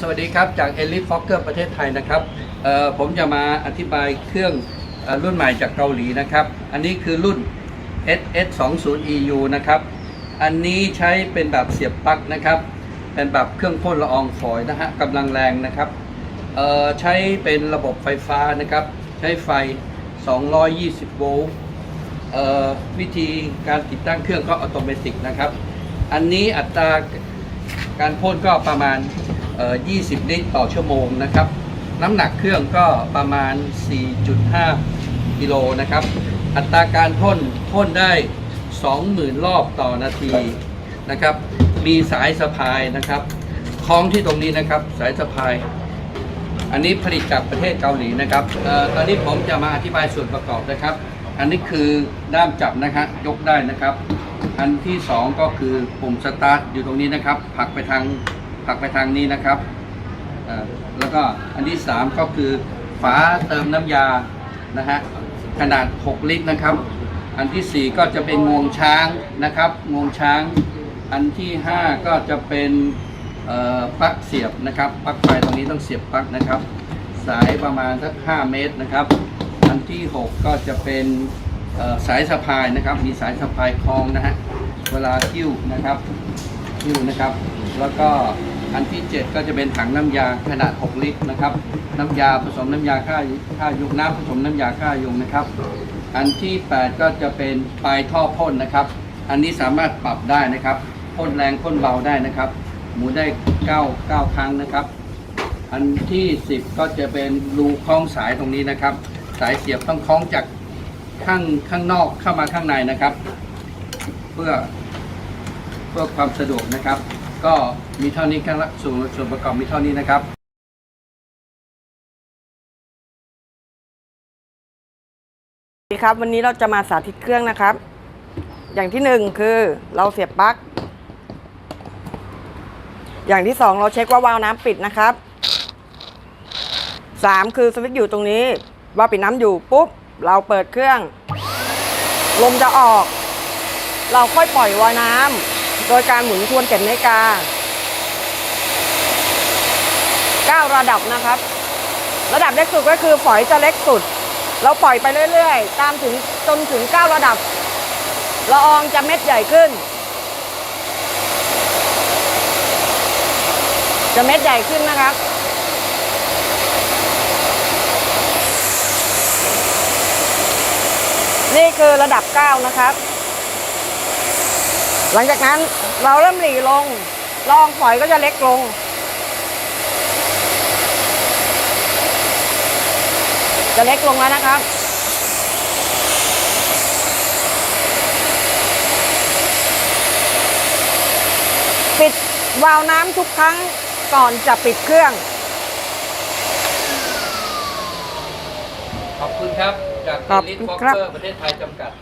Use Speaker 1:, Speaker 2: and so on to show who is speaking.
Speaker 1: สวัสดีครับ จาก e l i t e Fokker ประเทศไทยนะครับผมจะมาอธิบายเครื่องรุ่นใหม่จากเกาหลีนะครับ อันนี้คือรุ่น SS 2 0 EU นะครับ อันนี้ใช้เป็นแบบเสียบปลั๊กนะครับ เป็นแบบเครื่องพ่นละอองฝอยนะฮะกำลังแรงนะครับใช้เป็นระบบไฟฟ้านะครับ ใช้ไฟ 220 โวลต์วิธีการติดตั้งเครื่องก็อัตโนมัตินะครับ อันนี้อัตราการพ่นก็ประมาณ 20 ลิตรต่อชั่วโมงนะครับ น้ำหนักเครื่องก็ประมาณ 4.5 กิโลนะครับ อัตราการพ่นพ่นได้ 20,000 รอบต่อนาทีนะครับ มีสายสะพายนะครับคล้องที่ตรงนี้นะครับสายสะพาย อันนี้ผลิตจากประเทศเกาหลีนะครับออตอนนี้ผมจะมาอธิบายส่วนประกอบนะครับ อันนี้คือด้ามจับนะฮะยกได้นะครับ อันที่สองก็คือปุ่มสตาร์ทอยู่ตรงนี้นะครับ ผลักไปทาง ผลักไปทางนี้นะครับ แล้วก็อันที่สามก็คือฝาเติมน้ำยานะฮะขนาด 6 ลิตรนะครับ อันที่สี่ก็จะเป็นงวงช้างนะครับ งวงช้าง อันที่ห้าก็จะเป็นปลั๊กเสียบนะครับปลั๊กไฟตรงนี้ต้องเสียบปลั๊กนะครับ สายประมาณสัก 5 เมตรนะครับ อันที่ 6 ก็จะเป็นสายสะพายนะครับ มีสายสะพายคล้องนะฮะ เวลาหิ้วนะครับหิ้วนะครับ แล้วก็ อันที่ 7 ก็จะเป็นถังน้ำยาขนาด 6 ลิตรนะครับ น้ำยาผสมน้ำยาฆ่าฆ่ายุงน้ำผสมน้ำยาฆ่ายุงนะครับ อันที่ 8 ก็จะเป็นปลายท่อพ่นนะครับ อันนี้สามารถปรับได้นะครับพ่นแรงพ่นเบาได้นะครับ หมุนได้9 9 ครั้งนะครับ อันที่ 10 ก็จะเป็นรูคล้องสายตรงนี้นะครับ สายเสียบต้องคล้องจากข้างข้างนอกเข้ามาข้างในนะครับ เพื่อเพื่อความสะดวกนะครับ ก็มีเท่านี้ครับส่วนส่วนประกอบมีเท่านี้นะครับ
Speaker 2: สวัสดีครับ วันนี้เราจะมาสาธิตเครื่องนะครับ อย่างที่หนึ่งคือเราเสียบปลั๊กอย่างที่สองเราเช็คว่าวาล์วน้ำปิดนะครับสามคือสวิตช์อยู่ตรงนี้ว่าปิดน้ำอยู่ปุ๊บ เราเปิดเครื่อง ลมจะออก เราค่อยปล่อยวาล์วน้ำ โดยการหมุนทวนเข็มนาฬิกาเก้าระดับนะครับ ระดับเล็กสุดก็คือฝอยจะเล็กสุด เราปล่อยไปเรื่อยๆ ตามถึงจนถึง 9 ระดับละอองจะเม็ดใหญ่ขึ้น จะเม็ดใหญ่ขึ้นนะครับนี่คือระดับ 9 นะครับ หลังจากนั้นเราเริ่มหลีลงละอองฝอยก็จะเล็กลง จะเล็กลงแล้วนะครับปิดวาล์วน้ำทุกครั้งก่อนจะปิดเครื่อง
Speaker 1: ขอบคุณครับ จาก
Speaker 2: ขอบ
Speaker 1: ลิท
Speaker 2: คุณ
Speaker 1: ฟอก
Speaker 2: ครับ
Speaker 1: เกอร์ประเทศไทยจำกัด